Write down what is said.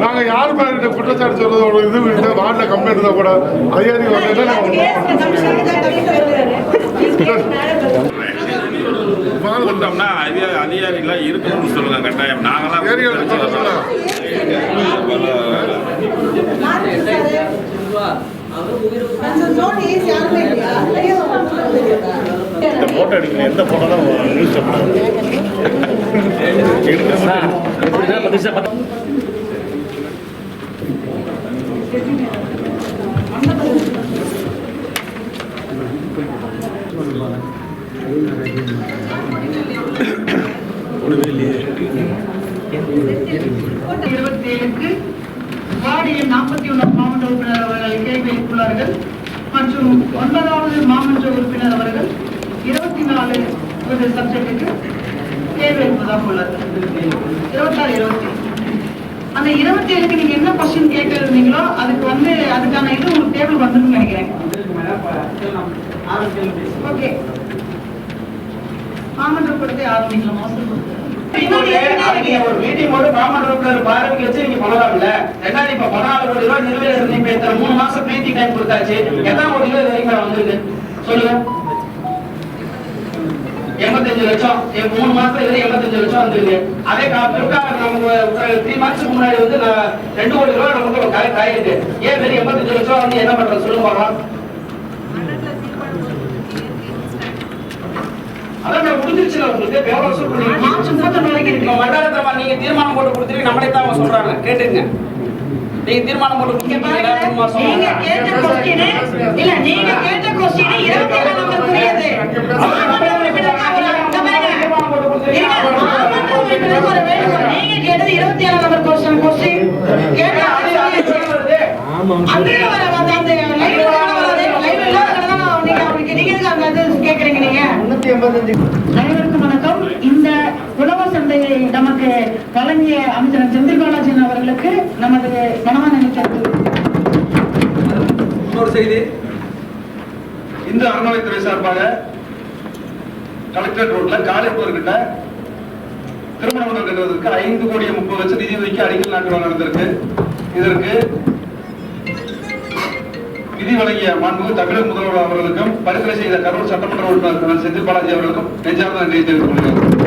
நாங்க யார் மேல குற்றச்சாட்டு சொல்றதோட இது இந்த கம்ப்ளைண்ட் இருந்தா கூட அதிகாரி வந்து கூட்டம்னா அதிகாரி அதிகாரிகளாம் இருக்கணும்னு சொல்லுங்க கட்டாயம். நாங்களாம் இந்த போட்டோ எடுக்கல. எந்த போட்டோ தான் நியூஸ் எடுக்கிற இருபத்தி ஏழுக்கு வார்டு எண் நாற்பத்தி ஒன்றாம் மாவட்ட உறுப்பினர் அவர்கள் கேள்வி எழுப்புள்ளார்கள் மற்றும் ஒன்பதாவது மாமன்ற உறுப்பினர் அவர்கள் இருபத்தி நாலு ஒரு சப்ஜெக்டுக்கு கேள்வி எழுப்பதாக உள்ளார்கள். இருபத்தாறு இருபத்தி. அந்த இருபத்தி ஏழுக்கு நீங்க என்ன கொஸ்டின் கேட்க இருந்தீங்களோ அதுக்கு வந்து அதுக்கான இது உங்களுக்கு டேபிள் வந்துன்னு நினைக்கிறேன். மாமன்ற ஒரு மீட்டிங் போட்டு பார்வைக்கு வச்சு நீங்க பண்ணலாம்ல ரெண்டாயிரம் இப்ப பதினாலு கோடி ரூபாய் நிர்வகிச்சு இப்ப இத்தனை மூணு மாசம் மீட்டிங் டைம் கொடுத்தாச்சு. எத்தனை கோடி ரூபாய் வரைக்கும் வந்திருக்கு? சொல்லுங்க. எண்பத்தஞ்சு லட்சம். மூணு மாசத்துல இருந்து எண்பத்தஞ்சு லட்சம் வந்திருக்கு. அதே பிற்கால நமக்கு த்ரீ மந்த்ஸ்க்கு முன்னாடி வந்து ரெண்டு கோடி ரூபாய் நமக்கு கரெக்ட் ஆயிருக்கு. ஏன் வெறும் எண்பத்தஞ்சு லட்சம் வந்து என்ன பண்றது? முடிஞ்சிருச்சுல உங்களுக்கு? மார்ச் இருக்கு. நீங்க தீர்மானம் போட்டு கொடுத்துட்டு நம்மளே தான் அவங்க சொல்றாங்க கேட்டுங்க நீங்க தீர்மானம் போட்டு மாசம் நீங்க கேட்ட இல்ல நீங்க கேட்ட question இருபத்தி வேண்டுகோள். நீங்க கேட்டது இருபத்தி நம்பர் question, question. கேட்ட அந்த அந்த live ல தானே வராது. live இல்லாததுனால தான் நீங்க அந்த கேக்குறீங்க நீங்க அனைவருக்கும் வணக்கம். இந்த உழவர் சந்தையை நமக்கு வழங்கிய அமைச்சர் செந்தில் பாலாஜி அவர்களுக்கு நமது மனமான இன்னொரு செய்தி. இந்து அறநிலைத்துறை சார்பாக கலெக்டரேட் ரோட்ல காரைப்பூர் கிட்ட திருமண மண்டபம் கட்டுவதற்கு ஐந்து கோடி முப்பது லட்சம் நிதி ஒதுக்கி அடிக்கல் நாட்டு நடந்திருக்கு. இதற்கு நிதி வழங்கிய மாண்புமிகு தமிழக முதல்வர் அவர்களுக்கும் பரிந்துரை செய்த கரூர் சட்டமன்ற உறுப்பினர் செந்தில் பாலாஜி அவர்களுக்கும் நெஞ்சார்ந்த நன்றியை தெரிவித்துக் கொள்கிறேன்.